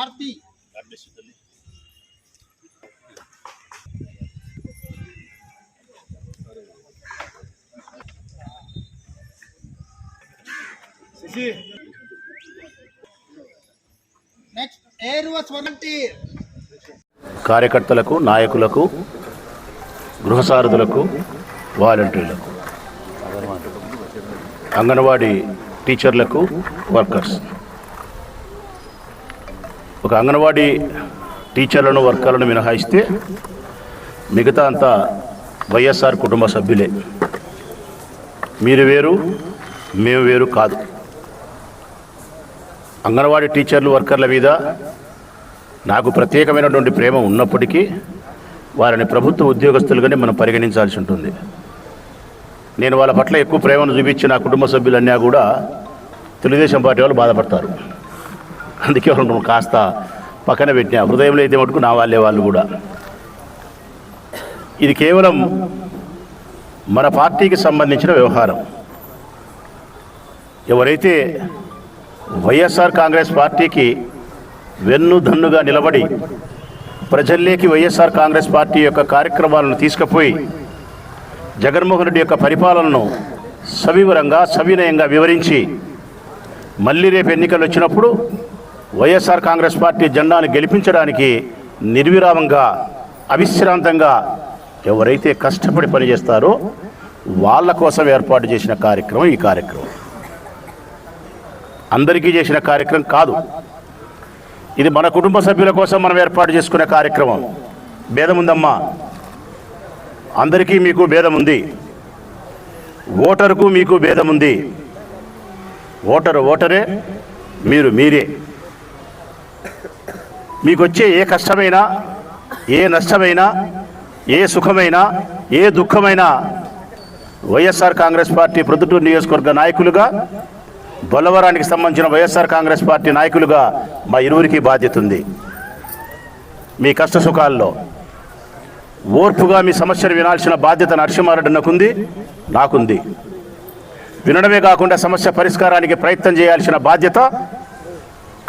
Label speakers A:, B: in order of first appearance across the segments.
A: ఆర్తి.
B: కార్యకర్తలకు నాయకులకు గృహసారథులకు వాలంటీర్లకు అంగన్వాడీ టీచర్లకు వర్కర్స్. ఒక అంగన్వాడీ టీచర్లను వర్కర్లను మినహాయిస్తే మిగతా అంతా వైఎస్ఆర్ కుటుంబ సభ్యులే. మీరు వేరు మేము వేరు కాదు. అంగన్వాడీ టీచర్లు వర్కర్ల మీద నాకు ప్రత్యేకమైనటువంటి ప్రేమ ఉన్నప్పటికీ వారిని ప్రభుత్వ ఉద్యోగస్తులుగానే మనం పరిగణించాల్సి ఉంటుంది. నేను వాళ్ళ పట్ల ఎక్కువ ప్రేమను చూపించి నా కుటుంబ సభ్యులన్నా కూడా తెలుగుదేశం పార్టీ వాళ్ళు బాధపడతారు. అందుకే వాళ్ళను కాస్త పక్కన పెట్టిన. హృదయంలో అయితే మటుకు నా వాళ్ళే వాళ్ళు కూడా. ఇది కేవలం మన పార్టీకి సంబంధించిన వ్యవహారం. ఎవరైతే వైఎస్ఆర్ కాంగ్రెస్ పార్టీకి వెన్ను దన్నుగా నిలబడి ప్రజల్లోకి వైఎస్ఆర్ కాంగ్రెస్ పార్టీ యొక్క కార్యక్రమాలను తీసుకుపోయి జగన్మోహన్ రెడ్డి యొక్క పరిపాలనను సవివరంగా సవినయంగా వివరించి మళ్ళీ రేపు ఎన్నికలు వచ్చినప్పుడు వైఎస్ఆర్ కాంగ్రెస్ పార్టీ జెండాను గెలిపించడానికి నిర్విరామంగా అవిశ్రాంతంగా ఎవరైతే కష్టపడి పనిచేస్తారో వాళ్ళ కోసం ఏర్పాటు చేసిన కార్యక్రమం ఈ కార్యక్రమం. అందరికీ చేసిన కార్యక్రమం కాదు. ఇది మన కుటుంబ సభ్యుల కోసం మనం ఏర్పాటు చేసుకునే కార్యక్రమం. భేదం ఉందమ్మా. అందరికీ మీకు భేదం ఉంది. ఓటరుకు మీకు భేదం ఉంది. ఓటరు ఓటరే మీరు మీరే. మీకు వచ్చే ఏ కష్టమైనా ఏ నష్టమైనా ఏ సుఖమైనా ఏ దుఃఖమైనా వైఎస్ఆర్ కాంగ్రెస్ పార్టీ ప్రొద్దుటూరు నియోజకవర్గ నాయకులుగా బొల్లవరానికి సంబంధించిన వైఎస్ఆర్ కాంగ్రెస్ పార్టీ నాయకులుగా మా ఇరువురికి బాధ్యత ఉంది. మీ కష్ట సుఖాల్లో ఓర్పుగా మీ సమస్యను వినాల్సిన బాధ్యత నరసింహారెడ్డి నాకుంది నాకుంది. వినడమే కాకుండా సమస్య పరిష్కారానికి ప్రయత్నం చేయాల్సిన బాధ్యత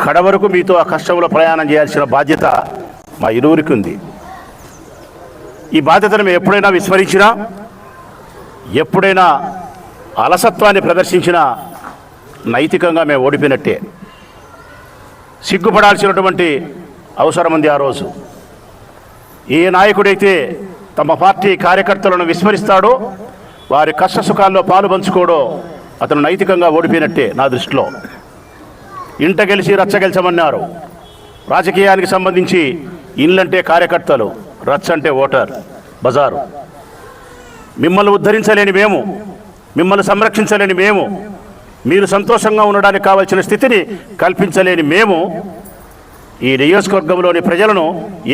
B: కడవరకు మీతో ఆ కష్టంలో ప్రయాణం చేయాల్సిన బాధ్యత మా ఇరువురికి ఉంది. ఈ బాధ్యతను మేము ఎప్పుడైనా విస్మరించినా ఎప్పుడైనా అలసత్వాన్ని ప్రదర్శించినా నైతికంగా మేము ఓడిపోయినట్టే. సిగ్గుపడాల్సినటువంటి అవసరం ఉంది ఆ రోజు. ఏ నాయకుడైతే తమ పార్టీ కార్యకర్తలను విస్మరిస్తాడో వారి కష్ట సుఖాల్లో పాలు పంచుకోడో అతను నైతికంగా ఓడిపోయినట్టే నా దృష్టిలో. ఇంట గెలిచి రచ్చ గెలిచమన్నారు. రాజకీయానికి సంబంధించి ఇల్లంటే కార్యకర్తలు రచ్చ అంటే ఓటర్ బజారు. మిమ్మల్ని ఉద్ధరించలేని మేము మిమ్మల్ని సంరక్షించలేని మేము మీరు సంతోషంగా ఉండడానికి కావలసిన స్థితిని కల్పించలేని మేము ఈ నియోజకవర్గంలోని ప్రజలను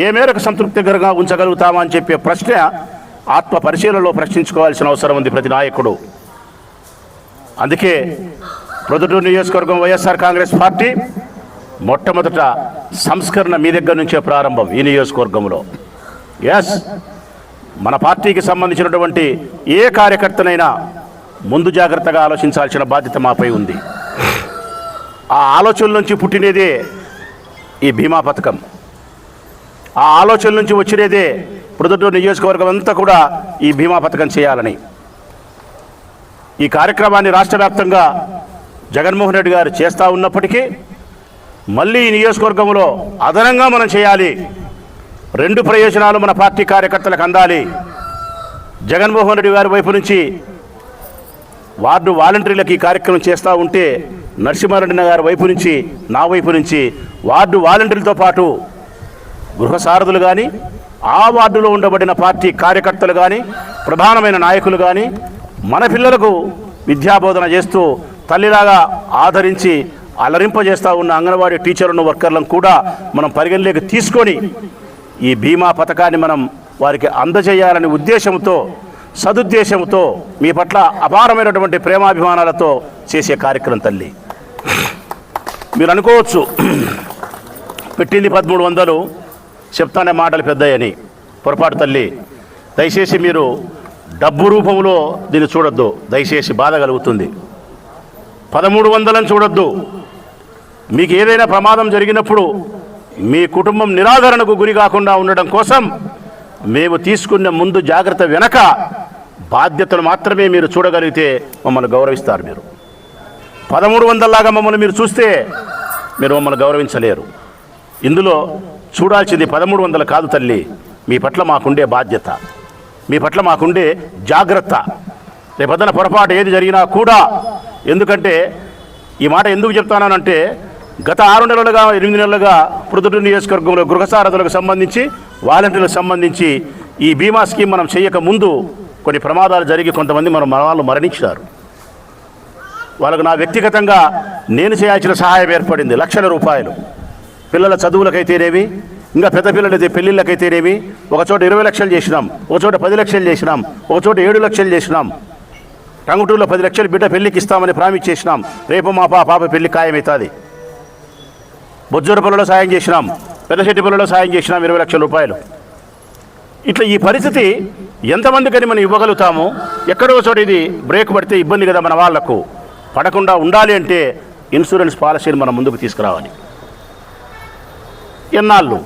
B: ఏ మేరకు సంతృప్తికరంగా ఉంచగలుగుతామా అని చెప్పే ప్రశ్న ఆత్మ పరిశీలనలో ప్రశ్నించుకోవాల్సిన అవసరం ఉంది ప్రతి నాయకుడు. అందుకే ప్రొద్దుటూరు నియోజకవర్గం వైఎస్ఆర్ కాంగ్రెస్ పార్టీ మొట్టమొదట సంస్కరణ మీ దగ్గర నుంచే ప్రారంభం ఈ నియోజకవర్గంలో. ఎస్ మన పార్టీకి సంబంధించినటువంటి ఏ కార్యకర్తనైనా ముందు జాగ్రత్తగా ఆలోచించాల్సిన బాధ్యత మాపై ఉంది. ఆ ఆలోచన నుంచి పుట్టినదే ఈ బీమా పథకం. ఆ ఆలోచన నుంచి వచ్చినదే ప్రొద్దుటూరు నియోజకవర్గం అంతా కూడా ఈ బీమా పథకం చేయాలని. ఈ కార్యక్రమాన్ని రాష్ట్ర వ్యాప్తంగా జగన్మోహన్ రెడ్డి గారు చేస్తూ ఉన్నప్పటికీ మళ్ళీ ఈ నియోజకవర్గంలో అదనంగా మనం చేయాలి. రెండు ప్రయోజనాలు మన పార్టీ కార్యకర్తలకు అందాలి. జగన్మోహన్ రెడ్డి గారి వైపు నుంచి వార్డు వాలంటీర్లకు ఈ కార్యక్రమం చేస్తూ ఉంటే నరసింహారెడ్డి గారి వైపు నుంచి నా వైపు నుంచి వార్డు వాలంటీర్లతో పాటు గృహ సారథులు కానీ ఆ వార్డులో ఉండబడిన పార్టీ కార్యకర్తలు కానీ ప్రధానమైన నాయకులు కానీ మన పిల్లలకు విద్యాబోధన చేస్తూ తల్లిలాగా ఆదరించి అలరింపజేస్తూ ఉన్న అంగన్వాడీ టీచర్లను వర్కర్లను కూడా మనం పరిగణలోకి తీసుకొని ఈ బీమా పథకాన్ని మనం వారికి అందజేయాలనే ఉద్దేశంతో సదుద్దేశంతో మీ పట్ల అపారమైనటువంటి ప్రేమాభిమానాలతో చేసే కార్యక్రమం తల్లి. మీరు అనుకోవచ్చు పెట్టింది పదమూడు వందలు చెప్తానే మాటలు పెద్దయని పొరపాటు తల్లి దయచేసి మీరు డబ్బు రూపంలో దీన్ని చూడొద్దు. దయచేసి బాధ కలుగుతుంది. పదమూడు వందలను చూడొద్దు. మీకు ఏదైనా ప్రమాదం జరిగినప్పుడు మీ కుటుంబం నిరాదరణకు గురి కాకుండా ఉండడం కోసం మేము తీసుకున్న ముందు జాగ్రత్త వెనక బాధ్యతలు మాత్రమే మీరు చూడగలిగితే మమ్మల్ని గౌరవిస్తారు మీరు. పదమూడు వందలలాగా మమ్మల్ని మీరు చూస్తే మీరు మమ్మల్ని గౌరవించలేరు. ఇందులో చూడాల్సింది పదమూడు వందలు కాదు తల్లి మీ పట్ల మాకుండే బాధ్యత. మీ పట్ల మాకుండే జాగ్రత్త. రేపొద్దున పొరపాటు ఏది జరిగినా కూడా ఎందుకంటే ఈ మాట ఎందుకు చెప్తానంటే గత ఆరు నెలలుగా ఎనిమిది నెలలుగా ప్రొద్దుటూరు నియోజకవర్గంలో గృహసారథులకు సంబంధించి వాలంటీర్లకు సంబంధించి ఈ బీమా స్కీమ్ మనం చేయక ముందు కొన్ని ప్రమాదాలు జరిగి కొంతమంది మన వాళ్ళు మరణించారు వాళ్ళకు నా వ్యక్తిగతంగా నేను చేయాల్సిన సహాయం ఏర్పడింది లక్షల రూపాయలు. పిల్లల చదువులకైతేనేమి ఇంకా పెద్ద పిల్లలైతే పెళ్ళిళ్ళకైతేనేమి ఒక చోట ఇరవై లక్షలు చేసినాం ఒక చోట పది లక్షలు చేసినాం ఒక చోట ఏడు లక్షలు చేసినాం. టంగుటూరులో పది లక్షలు బిడ్డ పెళ్ళికి ఇస్తామని ప్రామిస్ చేసినాం. రేపు మా పా పాప పెళ్ళి ఖాయమవుతుంది. బొజ్జూర పిల్లలో సాయం చేసినాం. పెద్దశెట్టి పిల్లలో సాయం చేసినాం ఇరవై లక్షల రూపాయలు. ఇట్లా ఈ పరిస్థితి ఎంతమందికని మనం ఇవ్వగలుగుతాము? ఎక్కడో చోట ఇది బ్రేక్ పడితే ఇబ్బంది కదా మన వాళ్ళకు. పడకుండా ఉండాలి అంటే ఇన్సూరెన్స్ పాలసీని మనం ముందుకు తీసుకురావాలి. ఎన్నాళ్ళు?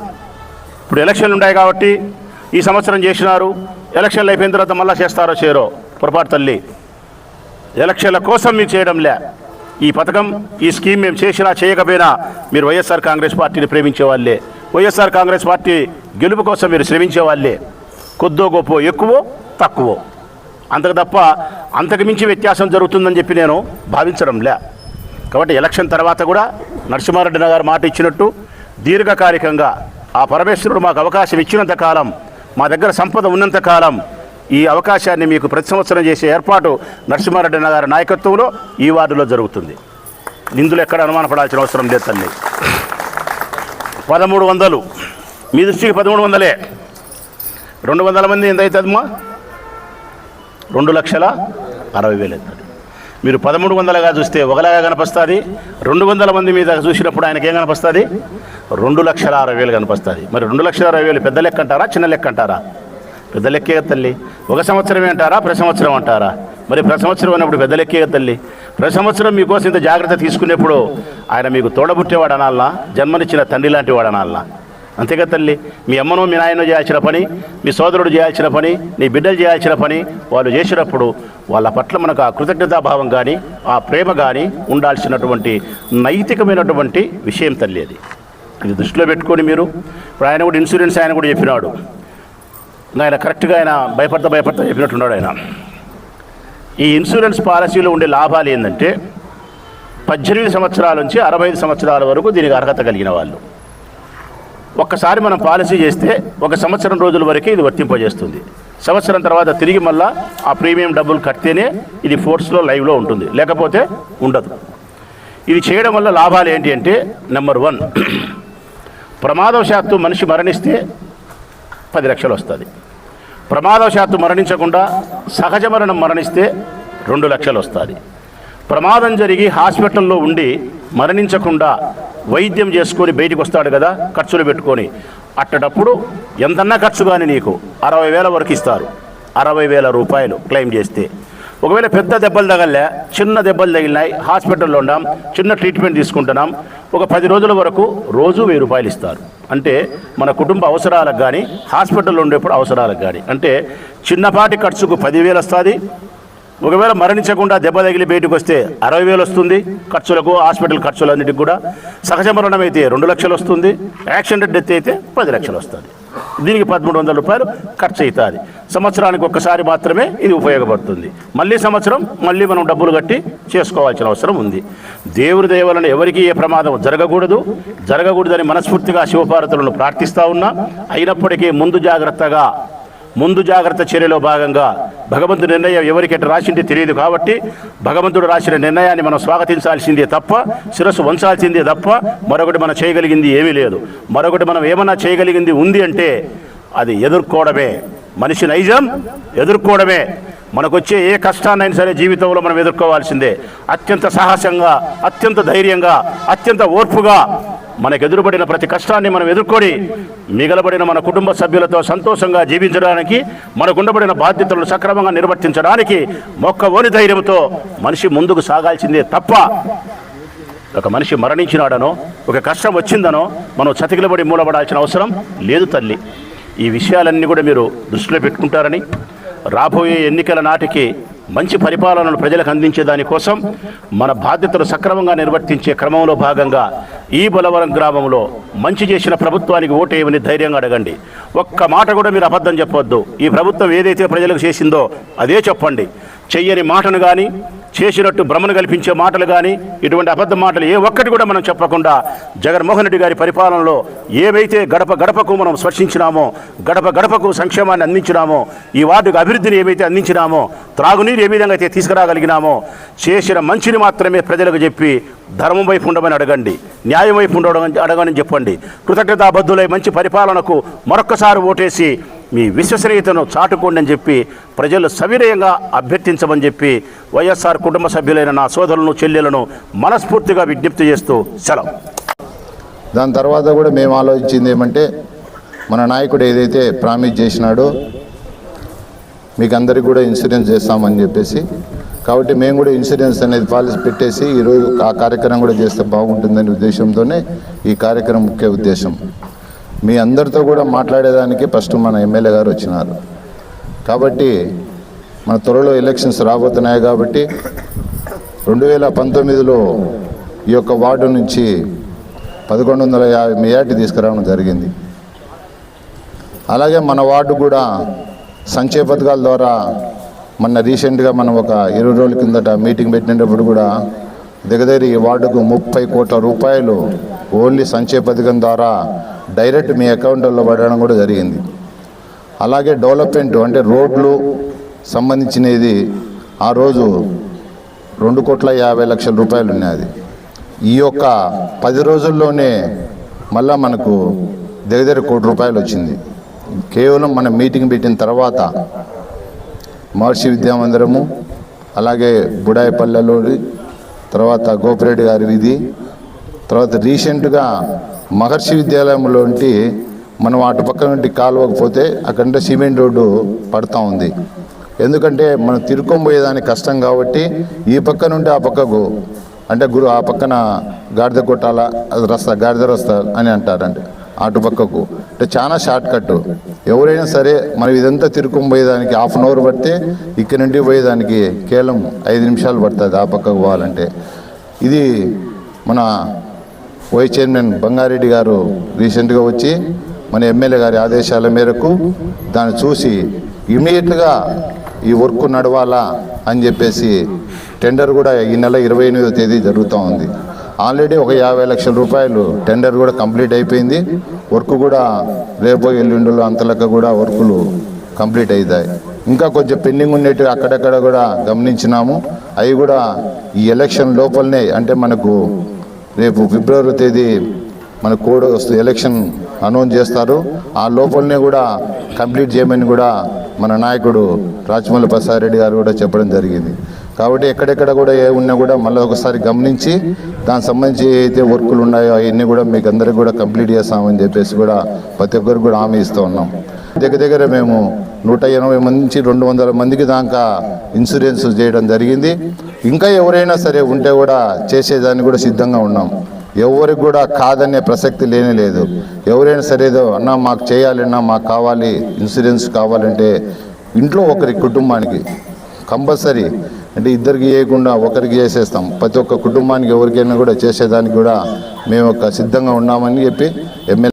B: ఇప్పుడు ఎలక్షన్లు ఉన్నాయి కాబట్టి ఈ సంవత్సరం చేసినారు. ఎలక్షన్లు అయిపోయిన తర్వాత మళ్ళీ చేస్తారో చేరో పొరపాటు తల్లి. ఎలక్షన్ల కోసం మేము చేయడం లే. ఈ పథకం ఈ స్కీమ్ మేము చేసినా చేయకపోయినా మీరు వైఎస్ఆర్ కాంగ్రెస్ పార్టీని ప్రేమించే వాళ్ళే. వైఎస్ఆర్ కాంగ్రెస్ పార్టీ గెలుపు కోసం మీరు శ్రమించే వాళ్ళే. కొద్దో గొప్ప ఎక్కువో తక్కువో. అంతకు తప్ప అంతకు మించి వ్యత్యాసం జరుగుతుందని చెప్పి నేను భావించడం లే. కాబట్టి ఎలక్షన్ తర్వాత కూడా నరసింహారెడ్డి గారు మాట ఇచ్చినట్టు దీర్ఘకాలికంగా ఆ పరమేశ్వరుడు మాకు అవకాశం ఇచ్చినంత కాలం మా దగ్గర సంపద ఉన్నంత కాలం ఈ అవకాశాన్ని మీకు ప్రతి సంవత్సరం చేసే ఏర్పాటు నరసింహారెడ్డి గారి నాయకత్వంలో ఈ వార్డులో జరుగుతుంది. ఇందులో ఎక్కడ అనుమానపడాల్సిన అవసరం లేదు తల్లి. పదమూడు వందలు. మీ దృష్టికి పదమూడు వందలే. రెండు వందల మంది ఎంత అవుతుందమ్మా రెండు లక్షల అరవై వేలు అవుతుంది. మీరు పదమూడు వందలుగా చూస్తే ఒకలాగా కనిపిస్తుంది. రెండు వందల మంది మీద చూసినప్పుడు ఆయనకి ఏం కనిపిస్తుంది? రెండు లక్షల అరవై వేలు కనిపిస్తుంది. మరి రెండు లక్షల అరవై వేలు పెద్ద లెక్క అంటారా చిన్న లెక్క అంటారా? పెద్ద లెక్కే తల్లి. ఒక సంవత్సరం అంటారా? ప్రతి సంవత్సరం అంటారా? మరి ప్రతి సంవత్సరం అన్నప్పుడు పెద్ద లెక్కే తల్లి. ప్రతి సంవత్సరం మీకోసం ఇంత జాగ్రత్త తీసుకునేప్పుడు ఆయన మీకు తోడబుట్టేవాడు అనాలనా? జన్మనిచ్చిన తండ్రి లాంటి వాడు అనాలనా? అంతేగా తల్లి. మీ అమ్మను మీ నాయన చేయాల్సిన పని మీ సోదరుడు చేయాల్సిన పని నీ బిడ్డలు చేయాల్సిన పని వాళ్ళు చేసినప్పుడు వాళ్ళ పట్ల మనకు ఆ కృతజ్ఞతాభావం కానీ ఆ ప్రేమ కానీ ఉండాల్సినటువంటి నైతికమైనటువంటి విషయం తల్లి అది. ఇది దృష్టిలో పెట్టుకొని మీరు. ఇప్పుడు ఆయన కూడా ఇన్సూరెన్స్ ఆయన కూడా చెప్పినాడు. ఆయన కరెక్ట్గా ఆయన భయపడతా భయపడతా చెప్పినట్టున్నాడు ఆయన. ఈ ఇన్సూరెన్స్ పాలసీలో ఉండే లాభాలు ఏంటంటే పద్దెనిమిది సంవత్సరాల నుంచి అరవై ఐదు సంవత్సరాల వరకు దీనికి అర్హత కలిగిన వాళ్ళు. ఒక్కసారి మనం పాలసీ చేస్తే ఒక సంవత్సరం రోజుల వరకే ఇది వర్తింపజేస్తుంది. సంవత్సరం తర్వాత తిరిగి మళ్ళా ఆ ప్రీమియం డబ్బులు కడితేనే ఇది ఫోర్స్లో లైవ్లో ఉంటుంది. లేకపోతే ఉండదు. ఇది చేయడం వల్ల లాభాలు ఏంటి అంటే నెంబర్ వన్ ప్రమాదవశాత్తు మనిషి మరణిస్తే పది లక్షలు వస్తుంది. ప్రమాదవశాత్తు మరణించకుండా సహజ మరణం మరణిస్తే రెండు లక్షలు వస్తుంది. ప్రమాదం జరిగి హాస్పిటల్లో ఉండి మరణించకుండా వైద్యం చేసుకొని బయటికి వస్తాడు కదా ఖర్చులు పెట్టుకొని. అట్టటప్పుడు ఎంతన్నా ఖర్చు కానీ నీకు అరవై వేల వరకు ఇస్తారు. అరవై వేల రూపాయలు క్లెయిమ్ చేస్తే. ఒకవేళ పెద్ద దెబ్బలు తగలే చిన్న దెబ్బలు తగిలినాయి హాస్పిటల్లో ఉన్నాం చిన్న ట్రీట్మెంట్ తీసుకుంటున్నాం ఒక పది రోజుల వరకు రోజు వెయ్యి రూపాయలు ఇస్తారు. అంటే మన కుటుంబ అవసరాలకు కానీ హాస్పిటల్లో ఉండేప్పుడు అవసరాలకు కానీ అంటే చిన్నపాటి ఖర్చుకు పదివేలు వస్తుంది. ఒకవేళ మరణించకుండా దెబ్బ తగిలి బయటకు వస్తే అరవై వేలు వస్తుంది ఖర్చులకు హాస్పిటల్ ఖర్చులన్నిటికి కూడా. సహజ మరణం అయితే రెండు లక్షలు వస్తుంది. యాక్సిడెంట్ డెత్ అయితే పది లక్షలు వస్తుంది. దీనికి పదమూడు వందల రూపాయలు ఖర్చు అవుతుంది సంవత్సరానికి ఒక్కసారి మాత్రమే ఇది ఉపయోగపడుతుంది. మళ్ళీ సంవత్సరం మళ్ళీ మనం డబ్బులు కట్టి చేసుకోవాల్సిన అవసరం ఉంది. దేవుడి దేవులను ఎవరికి ఏ ప్రమాదం జరగకూడదు. జరగకూడదని మనస్ఫూర్తిగా శివపార్వతులను ప్రార్థిస్తూ ఉన్నా అయినప్పటికీ ముందు జాగ్రత్తగా ముందు జాగ్రత్త చర్యలో భాగంగా భగవంతుడి నిర్ణయం ఎవరికి ఎట్లా రాసింటే తెలియదు కాబట్టి భగవంతుడు రాసిన నిర్ణయాన్ని మనం స్వాగతించాల్సిందే తప్ప శిరస్సు వంచాల్సిందే తప్ప మరొకటి మనం చేయగలిగింది ఏమీ లేదు. మరొకటి మనం ఏమన్నా చేయగలిగింది ఉంది అంటే అది ఎదుర్కోవడమే. మనిషి నైజం ఎదుర్కోవడమే. మనకొచ్చే ఏ కష్టాన్నైనా సరే జీవితంలో మనం ఎదుర్కోవాల్సిందే. అత్యంత సాహసంగా అత్యంత ధైర్యంగా అత్యంత ఓర్పుగా మనకు ఎదురుపడిన ప్రతి కష్టాన్ని మనం ఎదుర్కొని మిగలబడిన మన కుటుంబ సభ్యులతో సంతోషంగా జీవించడానికి మనకుండబడిన బాధ్యతలను సక్రమంగా నిర్వర్తించడానికి మొక్క ఓని ధైర్యంతో మనిషి ముందుకు సాగాల్సిందే తప్ప ఒక మనిషి మరణించినాడనో ఒక కష్టం వచ్చిందనో మనం చతికిలబడి మూలబడాల్సిన అవసరం లేదు తల్లి. ఈ విషయాలన్నీ కూడా మీరు దృష్టిలో పెట్టుకుంటారని రాబోయే ఎన్నికల నాటికి మంచి పరిపాలనను ప్రజలకు అందించే దానికోసం మన బాధ్యతలు సక్రమంగా నిర్వర్తించే క్రమంలో భాగంగా ఈ బలవరం గ్రామంలో మంచి చేసిన ప్రభుత్వానికి ఓటేయమని ధైర్యంగా అడగండి. ఒక్క మాట కూడా మీరు అబద్ధం చెప్పొద్దు. ఈ ప్రభుత్వం ఏదైతే ప్రజలకు చేసిందో అదే చెప్పండి. చెయ్యని మాటను కానీ చేసినట్టు భ్రమను కల్పించే మాటలు కానీ ఇటువంటి అబద్ధ మాటలు ఏ ఒక్కటి కూడా మనం చెప్పకుండా జగన్మోహన్ రెడ్డి గారి పరిపాలనలో ఏవైతే గడప గడపకు మనం స్పర్శించినామో గడప గడపకు సంక్షేమాన్ని అందించినామో ఈ వార్డుకు అభివృద్ధిని ఏవైతే అందించినామో త్రాగునీరు ఏ విధంగా అయితే తీసుకురాగలిగినామో చేసిన మంచిని మాత్రమే ప్రజలకు చెప్పి ధర్మం వైపు ఉండమని అడగండి న్యాయం వైపు ఉండడం అడగని చెప్పండి. కృతజ్ఞతాబద్ధులై మంచి పరిపాలనకు మరొక్కసారి ఓటేసి మీ విశ్వసనీయతను చాటుకోండి అని చెప్పి ప్రజలు సవినయంగా అభ్యర్థించమని చెప్పి వైఎస్ఆర్ కుటుంబ సభ్యులైన నా సోదరులను చెల్లెలను మనస్ఫూర్తిగా విజ్ఞప్తి చేస్తూ సెలవు.
C: దాని తర్వాత కూడా మేము ఆలోచించింది ఏమంటే మన నాయకుడు ఏదైతే ప్రామిస్ చేసినాడో మీకు అందరికీ కూడా ఇన్సూరెన్స్ చేస్తామని చెప్పేసి కాబట్టి మేము కూడా ఇన్సూరెన్స్ అనేది పాలసీ పెట్టేసి ఈరోజు ఆ కార్యక్రమం కూడా చేస్తే బాగుంటుందనే ఉద్దేశంతోనే ఈ కార్యక్రమం ముఖ్య ఉద్దేశం. మీ అందరితో కూడా మాట్లాడేదానికి ఫస్ట్ మన ఎమ్మెల్యే గారు వచ్చినారు. కాబట్టి మన త్వరలో ఎలక్షన్స్ రాబోతున్నాయి కాబట్టి రెండు వేల పంతొమ్మిదిలో ఈ యొక్క వార్డు నుంచి పదకొండు వందల యాభై మెజార్టీ తీసుకురావడం జరిగింది. అలాగే మన వార్డు కూడా సంక్షేమ పథకాల ద్వారా మొన్న రీసెంట్గా మనం ఒక ఇరవై రోజుల కిందట మీటింగ్ పెట్టినప్పుడు కూడా దిగదేరి ఈ వార్డుకు ముప్పై కోట్ల రూపాయలు ఓన్లీ సంచయ పథకం ద్వారా డైరెక్ట్ మీ అకౌంట్లో పడడం కూడా జరిగింది. అలాగే డెవలప్మెంట్ అంటే రోడ్లు సంబంధించినది ఆ రోజు రెండు కోట్ల యాభై లక్షల రూపాయలు ఉన్నది ఈ యొక్క పది రోజుల్లోనే మళ్ళా మనకు దగ్గర కోటి రూపాయలు వచ్చింది. కేవలం మన మీటింగ్ పెట్టిన తర్వాత మహర్షి విద్యామందిరము అలాగే బుడాయిపల్లెలోని తర్వాత గోపిరెడ్డి గారి విధి తర్వాత రీసెంట్గా మహర్షి విద్యాలయంలో మనం అటు పక్క నుండి కాలువకపోతే అక్కడ సిమెంట్ రోడ్డు పడతా ఉంది. ఎందుకంటే మనం తిరుక్కొని పోయేదానికి కష్టం కాబట్టి ఈ పక్క నుండి ఆ పక్కకు అంటే గురు ఆ పక్కన గాడిద కొట్టాల అది రస్తా గాడిద రస్తా అని అంటారంటే అటు పక్కకు అంటే చాలా షార్ట్ కట్ ఎవరైనా సరే మనం ఇదంతా తిరుక్కుని పోయేదానికి హాఫ్ అన్ అవర్ పడితే ఇక్కడ నుండి పోయేదానికి కేవలం ఐదు నిమిషాలు పడుతుంది ఆ పక్కకు పోవాలంటే. ఇది మన వైస్ చైర్మన్ బంగారెడ్డి గారు రీసెంట్గా వచ్చి మన ఎమ్మెల్యే గారి ఆదేశాల మేరకు దాన్ని చూసి ఇమీడియట్గా ఈ వర్క్ నడవాలా అని చెప్పేసి టెండర్ కూడా ఈ నెల ఇరవై ఎనిమిదో తేదీ జరుగుతూ ఉంది. ఆల్రెడీ ఒక యాభై లక్షల రూపాయలు టెండర్ కూడా కంప్లీట్ అయిపోయింది. వర్క్ కూడా రేపు ఎల్లుండిలో అంతలక్క కూడా వర్కులు కంప్లీట్ అవుతాయి ఇంకా కొంచెం పెండింగ్ ఉండేవి అక్కడక్కడ కూడా గమనించినాము. అవి కూడా ఈ ఎలక్షన్ లోపలనే అంటే మనకు రేపు ఫిబ్రవరి తేదీ మన కోడ్ వస్తుంది ఎలక్షన్ అనౌన్స్ చేస్తారు. ఆ లోపలనే కూడా కంప్లీట్ చేయమని కూడా మన నాయకుడు రాజమౌళి ప్రసాద్ రెడ్డి గారు కూడా చెప్పడం జరిగింది. కాబట్టి ఎక్కడెక్కడ కూడా ఏ ఉన్నా కూడా మళ్ళీ ఒకసారి గమనించి దానికి సంబంధించి అయితే వర్కులు ఉన్నాయో అవన్నీ కూడా మీకు అందరికి కూడా కంప్లీట్ చేస్తామని చెప్పేసి కూడా ప్రతి ఒక్కరికి కూడా హామీ ఇస్తూ ఉన్నాం. దగ్గర దగ్గర మేము నూట ఎనభై మంది నుంచి రెండు వందల మందికి దాకా ఇన్సూరెన్స్ చేయడం జరిగింది. ఇంకా ఎవరైనా సరే ఉంటే కూడా చేసేదానికి కూడా సిద్ధంగా ఉన్నాం. ఎవరికి కూడా కాదనే ప్రసక్తి లేనే లేదు. ఎవరైనా సరేదో అన్న మాకు చేయాలన్నా మాకు కావాలి ఇన్సూరెన్స్ కావాలంటే ఇంట్లో ఒకరి కుటుంబానికి కంపల్సరీ అంటే ఇద్దరికి చేయకుండా ఒకరికి చేసేస్తాం. ప్రతి ఒక్క కుటుంబానికి ఎవరికైనా కూడా చేసేదానికి కూడా మేము ఒక సిద్ధంగా ఉన్నామని చెప్పి ఎమ్మెల్యే